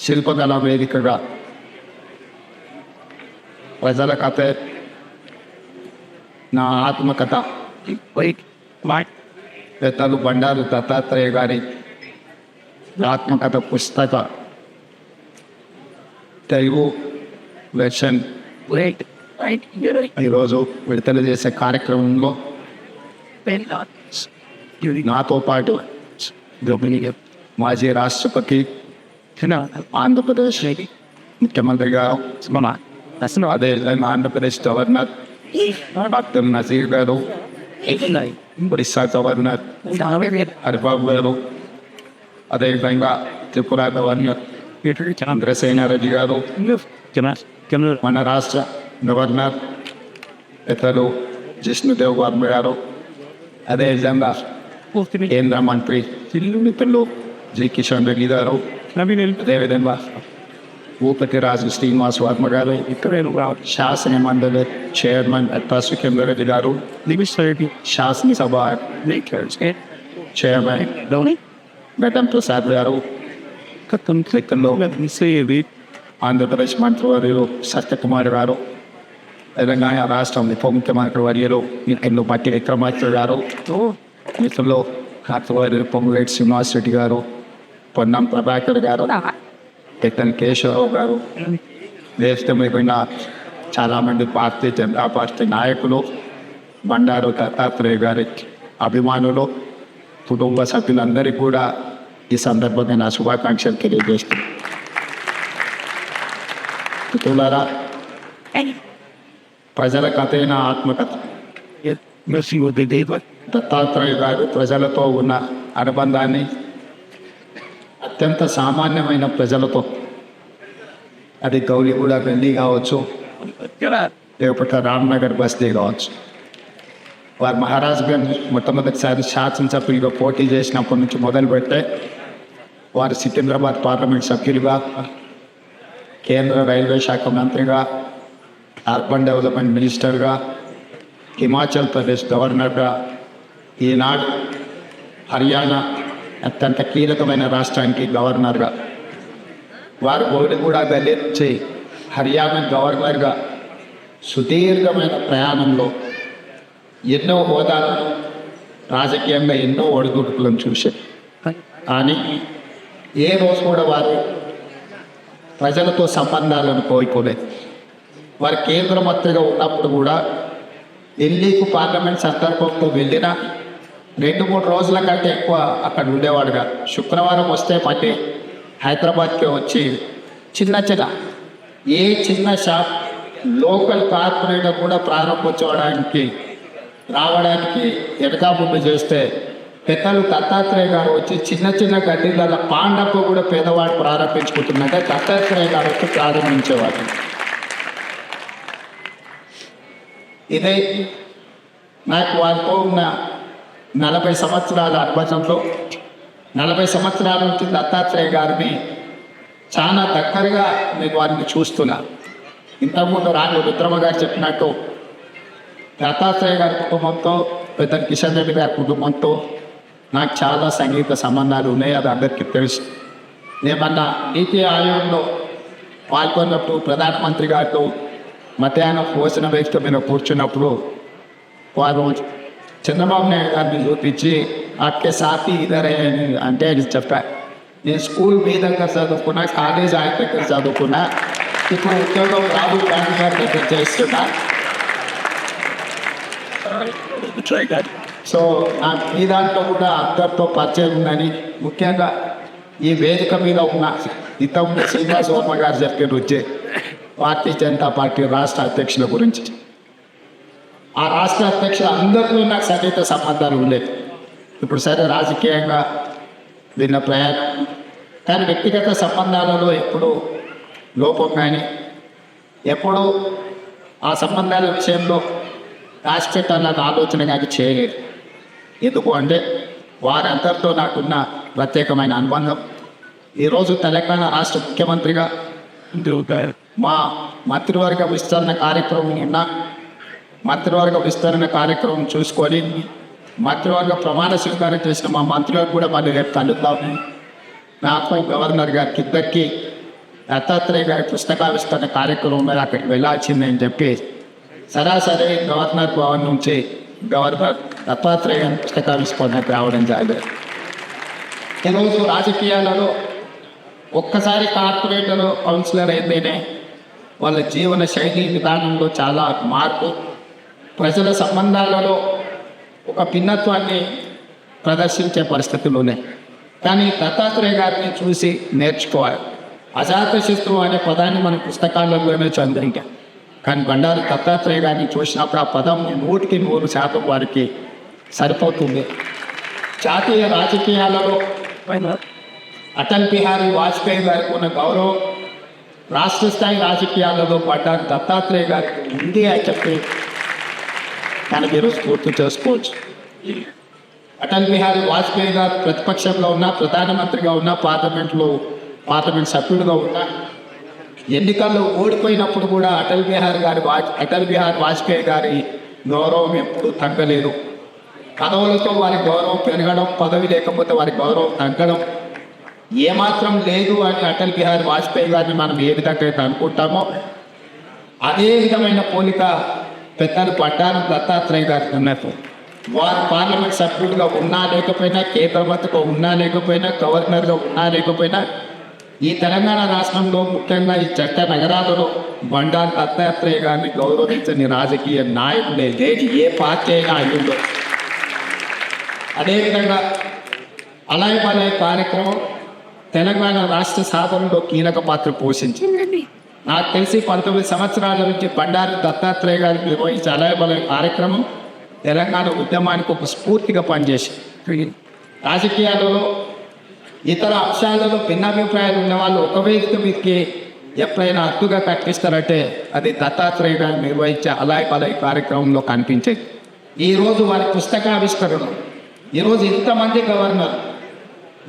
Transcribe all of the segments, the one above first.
శిల్పకళా వేదికగా ప్రజల కథ నా ఆత్మకథ పెద్దలు బండారు దత్తాత్రేయ గారి ఆత్మకథ పుస్తక తెలుగు వెర్షన్ ఈరోజు విడుదల చేసే కార్యక్రమంలో నాతో పాటు మాజీ రాష్ట్రపతి ఆంధ్రప్రదేశ్ ముఖ్యమంత్రిగా అదే ఆంధ్రప్రదేశ్ గవర్నర్ డాక్టర్ నజీర్ గారు ఒడిశా గవర్నర్ హరిబాబు గారు అదేవిధంగా త్రిపుర గవర్నర్ చంద్రసేన రెడ్డి గారు మన రాష్ట్ర గవర్నర్ ఇతరు జిష్ణుదేవ్ వర్మ గారు అదేవిధంగా కేంద్ర మంత్రి మిత్రులు జి కిషన్ రెడ్డి గారు అదేవిధంగా భూపతి రాజు శ్రీనివాస్ వర్మ గారు ఇక్కడ శాసన మండలి చైర్మన్ అత్తా రెడ్డి గారు శాసనసభ చైర్మన్ గతం ప్రసాద్ గారు క్రితంలో ఆంధ్రప్రదేశ్ మంత్రివర్యులు సత్యకుమార్ గారు తెలంగాణ రాష్ట్రం ఉప ముఖ్యమంత్రి వర్యులు ఎన్నో పట్టి విక్రమార్క గారు మిత్రులు కార్తవర్యులు పొంగులేటి శ్రీనివాస్ రెడ్డి గారు పొన్నం ప్రభాకర్ గారు ఎత్తన్ కేశవరావు గారు దేశమైపోయిన చాలామంది భారతీయ జనతా పార్టీ నాయకులు బండారు దత్తాత్రేయ గారి అభిమానులు కుటుంబ సభ్యులందరికీ కూడా ఈ సందర్భంగా నా శుభాకాంక్షలు తెలియజేస్తున్నాను మిత్రులారా ప్రజల కథైన ఆత్మకథ. దత్తాత్రేయ గారు ప్రజలతో ఉన్న అనుబంధాన్ని అత్యంత సామాన్యమైన ప్రజలతో. అది గౌరీగూడ వెళ్ళి కావచ్చు. లేకపోతే రామ్నగర్ బస్తీ కావచ్చు వారు మహారాజ్ గారిని మొట్టమొదటిసారి శాసనసభ్యులుగా పోటీ చేసినప్పటి నుంచి మొదలు పెడితే వారు సికింద్రాబాద్ పార్లమెంట్ సభ్యులుగా కేంద్ర రైల్వే శాఖ మంత్రిగా అర్బన్ డెవలప్మెంట్ మినిస్టర్గా హిమాచల్ ప్రదేశ్ గవర్నర్గా ఈనాడు హర్యానా అత్యంత కీలకమైన రాష్ట్రానికి గవర్నర్గా. వారు గౌరి కూడా నుంచి హర్యానా గవర్నర్గా సుదీర్ఘమైన ప్రయాణంలో ఎన్నో హోదాలను రాజకీయంగా ఎన్నో ఒడిదుడుకులను చూశారు కానీ ఏ రోజు కూడా వారు ప్రజలతో సంబంధాలను కోల్పోలేదు. వారు కేంద్ర మంత్రిగా ఉన్నప్పుడు కూడా ఢిల్లీకి పార్లమెంట్ సందర్భంతో వెళ్ళిన రెండు మూడు రోజుల కంటే ఎక్కువ అక్కడ ఉండేవాడుగా. శుక్రవారం వస్తే మళ్ళీ హైదరాబాద్కి వచ్చి చిన్న చిన్న ఏ చిన్న షాప్ లోకల్ కార్పొరేటర్ కూడా ప్రారంభించడానికి రావడానికి వెనకా ముందు చేస్తే పెద్దలు దత్తాత్రేయ గారు వచ్చి చిన్న చిన్న గడ్డీల పాండప్ప కూడా పేదవాడు ప్రారంభించుకుంటున్నాక దత్తాత్రేయ గారు వచ్చి ప్రారంభించేవాడు ఇదే నాకు వారితో ఉన్న నలభై సంవత్సరాల అనుభవంలో నలభై సంవత్సరాల నుంచి దత్తాత్రేయ గారిని చాలా దగ్గరగా నేను వారిని చూస్తున్నా. ఇంతకుముందు రాని రుద్రమ గారు చెప్పినట్టు దత్తాత్రేయ గారి కుటుంబంతో పెద్ద కిషన్ రెడ్డి గారి కుటుంబంతో నాకు చాలా సంగీత సంబంధాలు ఉన్నాయి అది అందరికీ తెలుసు. ఏమన్నా నీతి ఆయోగంలో పాల్గొన్నప్పుడు ప్రధానమంత్రి గారితో మధ్యాహ్నం భోజన వేస్తూ మీద కూర్చున్నప్పుడు వారు చంద్రబాబు నాయుడు గారిని చూపించి అక్కే సాతి ఇదరే అని అంటే ఆయన చెప్పారు నేను స్కూల్ మీ దగ్గర చదువుకున్నా కాలేజ్ ఆయన దగ్గర చదువుకున్నా. ఇప్పుడు ఉద్యోగం రాహుల్ గాంధీ గారి దగ్గర చేస్తున్నా. సో నా మీ దాంట్లో కూడా అందరితో పరిచయం ఉందని ముఖ్యంగా ఈ వేదిక మీద ఉన్న ఇంతకుముందు శ్రీనివాస వర్మ గారు చెప్పిన వచ్చే పార్టీ జనతా పార్టీ రాష్ట్ర అధ్యక్షుల గురించి. ఆ రాష్ట్ర అధ్యక్షులు అందరితో నాకు సన్నిహిత సంబంధాలు ఉండేవి ఇప్పుడు సరే రాజకీయంగా విన్న ప్రయాణం. కానీ వ్యక్తిగత సంబంధాలలో ఎప్పుడూ లోపం కానీ ఎప్పుడూ ఆ సంబంధాల విషయంలో రాష్ట్రీయతన్న ఆలోచన కానీ చేయలేదు. ఎందుకు అంటే వారందరితో నాకున్న ప్రత్యేకమైన అనుబంధం. ఈరోజు తెలంగాణ రాష్ట్ర ముఖ్యమంత్రిగా మా మంత్రివర్గ విస్తరణ కార్యక్రమం ఉన్న మంత్రివర్గ విస్తరణ కార్యక్రమం చూసుకొని మంత్రివర్గ ప్రమాణ స్వీకారం చేసిన మా మంత్రులకు కూడా మళ్ళీ రేపు కలుద్దాము నాకు గవర్నర్ గారి కిందకి దత్తాత్రేయ గారి పుస్తకావిష్కరణ కార్యక్రమం మీద అక్కడికి వెళ్ళాల్సిందని చెప్పి సరాసరి గవర్నర్ భవన్ నుంచి గవర్నర్ దత్తాత్రేయ గారి పుస్తకావిష్కరణకు రావడం జరిగింది. ఈరోజు రాజకీయాలలో ఒక్కసారి కార్పొరేటర్ కౌన్సిలర్ అయితేనే వాళ్ళ జీవన శైలి విధానంలో చాలా మార్పు ప్రజల సంబంధాలలో ఒక భిన్నత్వాన్ని ప్రదర్శించే పరిస్థితులు కానీ దత్తాత్రేయ గారిని చూసి నేర్చుకోవాలి. అజాత శత్రువు అనే పదాన్ని మన పుస్తకాలలోనే చదివాం. కానీ బండారు దత్తాత్రేయ గారిని చూసినప్పుడు ఆ పదం నూటికి నూరు శాతం వారికి సరిపోతుంది. జాతీయ రాజకీయాలలో అటల్ బిహారీ వాజ్పేయి గారికి ఉన్న గౌరవం రాష్ట్ర స్థాయి రాజకీయాలలో బండారు దత్తాత్రేయ గారికి ఉంది అని చెప్పి మనకి ఈరోజు పూర్తి చేసుకోవచ్చు. అటల్ బిహారీ వాజ్పేయి గారు ప్రతిపక్షంలో ఉన్న ప్రధానమంత్రిగా ఉన్న పార్లమెంట్లో పార్లమెంట్ సభ్యుడిగా ఉన్న ఎన్నికల్లో ఓడిపోయినప్పుడు కూడా అటల్ బిహారీ గారి వాజ్ అటల్ బిహారీ వాజ్పేయి గారి గౌరవం ఎప్పుడు తగ్గలేదు. పదవులతో వారి గౌరవం పెరగడం పదవి లేకపోతే వారి గౌరవం తగ్గడం ఏమాత్రం లేదు అని అటల్ బిహారీ వాజ్పేయి గారిని మనం ఏ విధంగా అయితే అనుకుంటామో అదే విధమైన పోలిక పెద్దలు పట్టాను దత్తాత్రేయ గారు ఉన్నట్టు వారు పార్లమెంట్ సభ్యుడిగా ఉన్నా లేకపోయినా కేంద్ర మంత్రిగా ఉన్నా లేకపోయినా గవర్నర్గా ఉన్నా లేకపోయినా ఈ తెలంగాణ రాష్ట్రంలో ముఖ్యంగా ఈ చట్ట నగరాలలో బండారు దత్తాత్రేయ గారిని గౌరవించని రాజకీయ నాయకుడే లేని ఏ పార్టీ అయినా అయ్యిందో అదేవిధంగా అలాయ్ బలాయ్ కార్యక్రమం తెలంగాణ రాష్ట్ర సాధనలో కీలక పాత్ర పోషించింది. నాకు తెలిసి పంతొమ్మిది సంవత్సరాల నుంచి బండారు దత్తాత్రేయ గారు నిర్వహించే అలాయ్ కార్యక్రమం తెలంగాణ ఉద్యమానికి ఒక స్ఫూర్తిగా పనిచేసింది. రాజకీయాలలో ఇతర అంశాలలో భిన్నాభిప్రాయాలు ఉన్న వాళ్ళు ఒక వేదిక మీదకి ఎప్పుడైనా హక్కుగా కట్టిస్తారంటే అది దత్తాత్రేయ గారు నిర్వహించే అలాయ్ కార్యక్రమంలో కనిపించేది. ఈరోజు వారి పుస్తకావిష్కరణ. ఈరోజు ఇంతమంది గవర్నర్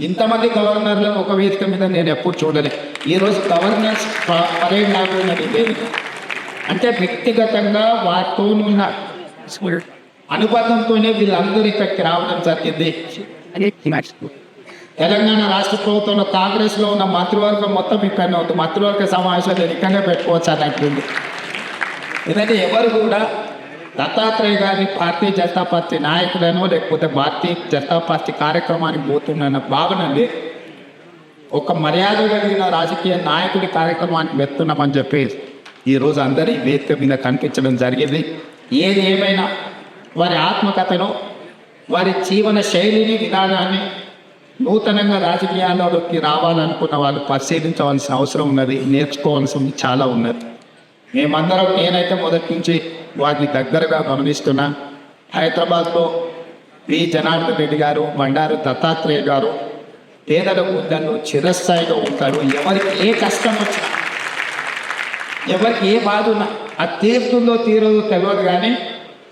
ఇంతమంది గవర్నర్లను ఒక వేదిక మీద నేను ఎప్పుడు చూడలే. ఈరోజు గవర్నర్స్ పరేడ్ వేదిక అంటే వ్యక్తిగతంగా వారితో ఉన్న అనుబంధంతోనే వీళ్ళందరూ ఇక్కడికి రావడం జరిగింది. తెలంగాణ రాష్ట్ర ప్రభుత్వంలో కాంగ్రెస్లో ఉన్న మంత్రివర్గం మొత్తం ఇక్కడనే ఉంది మంత్రివర్గ సమావేశాలు ఇక్కడనే పెట్టుకోవచ్చు అని అంటుంది ఎందుకంటే ఎవరు కూడా దత్తాత్రేయ గారిని భారతీయ జనతా పార్టీ నాయకులను లేకపోతే భారతీయ జనతా పార్టీ కార్యక్రమానికి పోతున్న భావనని ఒక మర్యాద కలిగిన రాజకీయ నాయకుడి కార్యక్రమానికి వెళ్తున్నామని చెప్పి ఈరోజు అందరి వేదిక మీద కనిపించడం జరిగింది. ఏది ఏమైనా వారి ఆత్మకథను వారి జీవన శైలిని విధానాన్ని నూతనంగా రాజకీయాల్లోకి రావాలనుకున్న వాళ్ళు పరిశీలించవలసిన అవసరం ఉన్నది నేర్చుకోవాల్సింది చాలా ఉన్నది. మేమందరం నేనైతే మొదటి నుంచి వాటిని దగ్గరగా గమనిస్తున్నా హైదరాబాద్లో పి. జనార్దన్ రెడ్డి గారు బండారు దత్తాత్రేయ గారు పేదలకు దాన్ని చిరస్థాయిగా ఉంటారు ఎవరికి ఏ కష్టం వచ్చినా ఎవరికి ఏ బాధ ఉన్నా అది తీరుతుందో తీరదో తెలియదు కానీ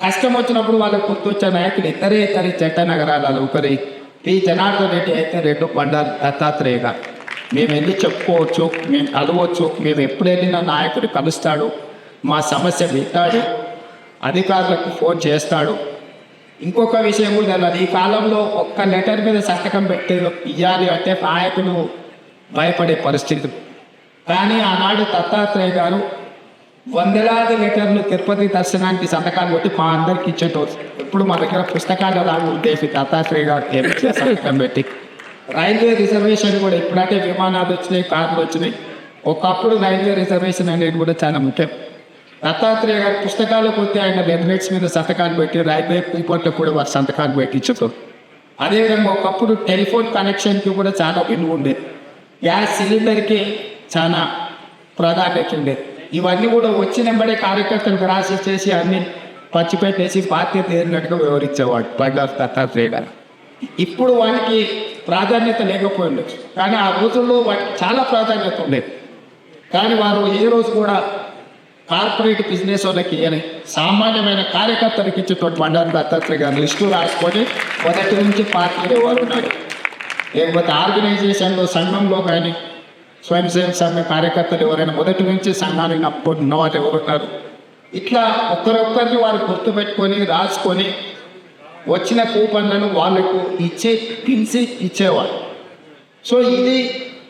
కష్టం వచ్చినప్పుడు వాళ్ళకు గుర్తొచ్చే నాయకులు ఇద్దరే ఇద్దరి చెట్ట నగరాలలో ఒకరి పి. జనార్దన్ రెడ్డి అయితే రెండు బండారు దత్తాత్రేయ గారు. మేము వెళ్ళి చెప్పుకోవచ్చు మేము కలవచ్చు మేము ఎప్పుడు నాయకుడు కలుస్తాడు. మా సమస్య వింటాడు. అధికారులకు ఫోన్ చేస్తాడు. ఇంకొక విషయం కూడా తెలియదు. ఈ కాలంలో ఒక్క లెటర్ మీద సంతకం పెట్టి ఇవ్వాలి అంటే నాయకులు భయపడే పరిస్థితి. కానీ ఆనాడు దత్తాత్రేయ గారు వందలాది లెటర్లు తిరుపతి దర్శనానికి సంతకాలు కొట్టి మా అందరికి ఇచ్చేటోరు ఇప్పుడు మా దగ్గర పుస్తకాలు అలాగే ఉద్దేశి దత్తాత్రేయ గారు. సంతకం పెట్టి. రైల్వే రిజర్వేషన్ కూడా ఇప్పుడంటే విమానాలు వచ్చినాయి కార్లు వచ్చినాయి. ఒకప్పుడు రైల్వే రిజర్వేషన్ అనేది కూడా చాలా ముఖ్యం. దత్తాత్రేయ గారి పుస్తకాలు కొద్ది ఆయన బెనిఫిట్స్ మీద సంతకాలు పెట్టి రైల్వే కూపన్లో కూడా వారు సంతకాలు పెట్టి అదేవిధంగా ఒకప్పుడు టెలిఫోన్ కనెక్షన్కి కూడా చాలా విలువ ఉండేది. గ్యాస్ సిలిండర్కి చాలా ప్రాధాన్యత ఉండేది. ఇవన్నీ కూడా వచ్చినంబడే కార్యకర్తలకు రాసి చేసి అన్ని పచ్చిపెట్టేసి పార్టీ తీరినట్టుగా వివరించేవాడు బండారు దత్తాత్రేయ గారు. ఇప్పుడు వానికి ప్రాధాన్యత లేకపోయింది. కానీ ఆ రోజుల్లో వాటికి చాలా ప్రాధాన్యత ఉండేది. కానీ వారు ఏ రోజు కూడా కార్పొరేట్ బిజినెస్ వాళ్ళకి అని సామాన్యమైన కార్యకర్తలకు ఇచ్చేటువంటి మండలి దత్తాత్రేయ గారు లిస్టు రాసుకొని మొదటి నుంచి పార్టీలో ఎవరు ఉన్నారు? లేకపోతే ఆర్గనైజేషన్లో సంఘంలో కానీ స్వయం సేవ సంఘ కార్యకర్తలు ఎవరైనా మొదటి నుంచి సంఘాన్ని నప్పుకున్న వాళ్ళు ఎవరున్నారు ఇట్లా ఒక్కరొక్కరిని వారు గుర్తుపెట్టుకొని రాసుకొని వచ్చిన కూపన్లను వాళ్ళకు ఇచ్చే పిలిచి ఇచ్చేవారు సో ఇది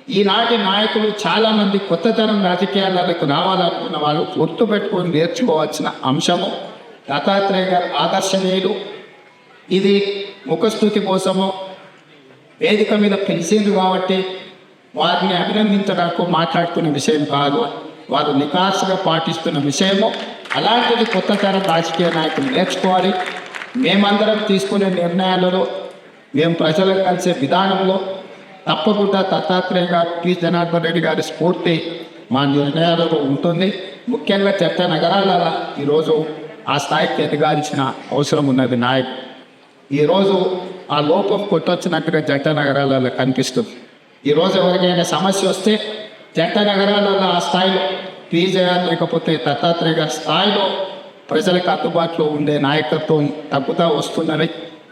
ఈనాటి నాయకులు చాలామంది కొత్త తరం రాజకీయాలకు రావాలనుకున్న వాళ్ళు గుర్తుపెట్టుకొని నేర్చుకోవాల్సిన అంశము దత్తాత్రేయ గారు ఆదర్శనీయులు. ఇది ముఖస్థుతి కోసము వేదిక మీద పిలిచింది కాబట్టి వారిని అభినందించడానికి మాట్లాడుతున్న విషయం కాదు. వారు నికాసుగా పాటిస్తున్న విషయము. అలాంటిది కొత్త తరం రాజకీయ నాయకులు నేర్చుకోవాలి. మేమందరం తీసుకునే నిర్ణయాలలో మేము ప్రజలకు కలిసే విధానంలో తప్పకుండా దత్తాత్రేయ గారు టి జనార్దన్ రెడ్డి గారి స్ఫూర్తి మా నిర్ణయాలలో ఉంటుంది. ముఖ్యంగా చెత్త నగరాల ఈరోజు ఆ స్థాయికి ఎదగాల్సిన అవసరం ఉన్నది నాయకు. ఈరోజు ఆ లోపం కొట్టొచ్చినట్టుగా జంట నగరాలలో కనిపిస్తుంది. ఈరోజు ఎవరికైనా సమస్య వస్తే జంట నగరాలలో ఆ స్థాయిలో పీజేఆర్ లేకపోతే దత్తాత్రేయ గారి స్థాయిలో ప్రజలకు అందుబాటులో ఉండే నాయకత్వం తగ్గుతూ వస్తున్నది.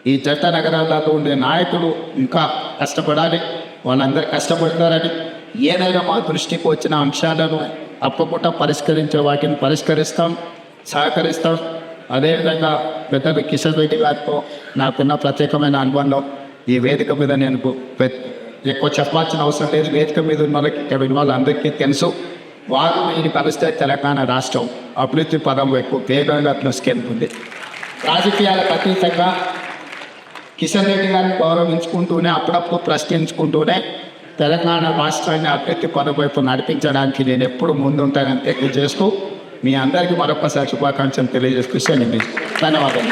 ఈ జంట నగరాలలో ఉండే నాయకులు ఇంకా కష్టపడాలి. వాళ్ళందరూ కష్టపడుతున్నారని ఏదైనా మా దృష్టికి వచ్చిన అంశాలను తప్పకుండా పరిష్కరించే వాటిని పరిష్కరిస్తాం సహకరిస్తాం. అదేవిధంగా పెద్దలు కిషన్ రెడ్డి గారితో నాకున్న ప్రత్యేకమైన అనుబంధం ఈ వేదిక మీద నేను ఎక్కువ చెప్పాల్సిన అవసరం లేదు. వేదిక మీద ఉన్న వాళ్ళకి ఇక్కడ ఉన్న వాళ్ళందరికీ తెలుసు. వారు వీరి పరిస్థితి తెలంగాణ రాష్ట్రం. అభివృద్ధి పదం ఎక్కువ వేగంగా దృష్టికెళ్తుంది రాజకీయాలకు అతీతంగా కిషన్ రెడ్డి గారిని గౌరవించుకుంటూనే అప్పుడప్పుడు ప్రశ్నించుకుంటూనే తెలంగాణ రాష్ట్రాన్ని అభ్యర్థి కొనవైపు నడిపించడానికి నేను ఎప్పుడు ముందుంటానని తెలియజేస్తూ మీ అందరికీ మరొకసారి శుభాకాంక్షలు తెలియజేస్తూ ధన్యవాదాలు.